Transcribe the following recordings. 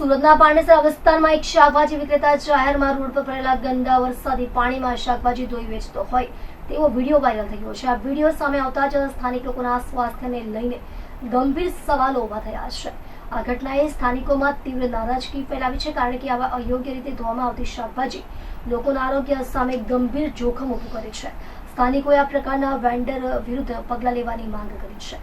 સુરતના પાંડેસરા વિસ્તારમાં એક શાકભાજી વિક્રેતા જાહેરમાં રોડ પર ભરેલા ગંદા વરસાદી પાણીમાં શાકભાજી ધોઈ વેચતો હોય તેવો વીડિયો વાયરલ થયો છે. આ વીડિયો સામે આવતા જ સ્થાનિક લોકોના સ્વાસ્થ્યને લઈને ગંભીર સવાલો ઊભા થયા છે. આ ઘટનાએ સ્થાનિકોમાં તીવ્ર નારાજગી ફેલાવી છે કારણ કે આવા અયોગ્ય રીતે ધોવામાં આવતી શાકભાજી લોકોના આરોગ્ય સામે ગંભીર જોખમ ઊભું કરે છે. સ્થાનિકોએ આ પ્રકારના વેન્ડર વિરુદ્ધ પગલાં લેવાની માંગ કરી છે.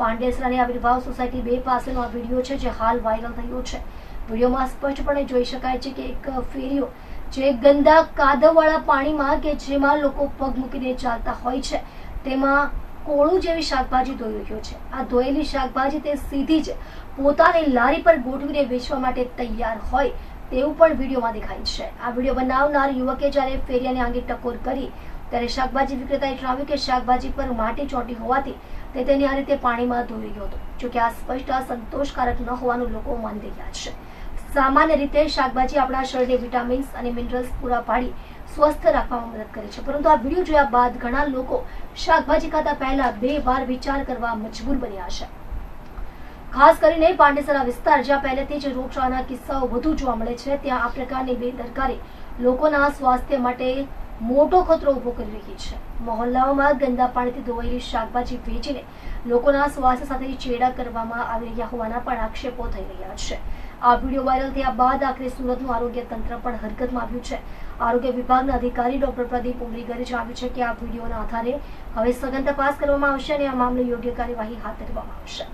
પાંડેસરાની આવિર્ભાવ સોસાયટી બે પાસેનો આ વીડિયો છે જે હાલ વાયરલ થયો છે. વિડીયોમાં સ્પષ્ટપણે જોઈ શકાય છે કે એક ફેરીઓ જે ગંદા કાદવવાળા પાણીમાં કે જેમાં લોકો પગ મૂકીને ચાલતા હોય છે, તેમાં કોળું જેવી શાકભાજી ધોઈ રહ્યો છે. આ ધોયેલી શાકભાજી તે સીધી જ પોતાની લારી પર ગોઠવીને વેચવા માટે તૈયાર હોય તેવું પણ વિડીયોમાં દેખાય છે. આ વીડિયો બનાવનાર યુવકે જ્યારે ફેરિયાને આંગે ટકોર કરી ત્યારે શાકભાજી વિક્રેતાએ જણાવ્યું કે શાકભાજી પર માટી ચોટી હોવાથી તે તેની આ રીતે પાણીમાં ધોઈ ગયો હતો. જોકે આ સ્પષ્ટ અસંતોષકારક ન હોવાનું લોકો માની રહ્યા છે. સામાન્ય રીતે શાકભાજી આપણા શરીરને વિટામિન્સ અને મિનરલ્સ પૂરા પાડી સ્વસ્થ રાખવામાં મદદ કરે છે. પરંતુ આ વીડિયો જોયા બાદ ઘણા લોકો શાકભાજી ખાતા પહેલા બે વાર વિચાર કરવા મજબૂર બન્યા છે. ખાસ કરીને પાંડેસરા વિસ્તાર, જ્યાં પહેલેથી જ રોગચાળાના કિસ્સાઓ વધુ જોવા મળે છે, ત્યાં આ પ્રકારની બેદરકારી લોકોના સ્વાસ્થ્ય માટે મોટો ખતરો ઊભો કરી રહી છે. મહોલ્લાઓમાં ગંદા પાણીથી ધોવાયેલી શાકભાજી વેચીને લોકોના સ્વાસ્થ્ય સાથે ચેડા કરવામાં આવી રહ્યા હોવાના પણ આક્ષેપો થઈ રહ્યા છે. આ વીડિયો વાયરલ થયા બાદ આખરે સુરતનું આરોગ્ય તંત્ર પણ હરકતમાં આવ્યું છે. આરોગ્ય વિભાગના અધિકારી ડોક્ટર પ્રદીપ ઉમરીગરે જણાવ્યું છે કે આ વિડીયોના આધારે હવે સઘન તપાસ કરવામાં આવશે અને આ મામલે યોગ્ય કાર્યવાહી હાથ ધરવામાં આવશે.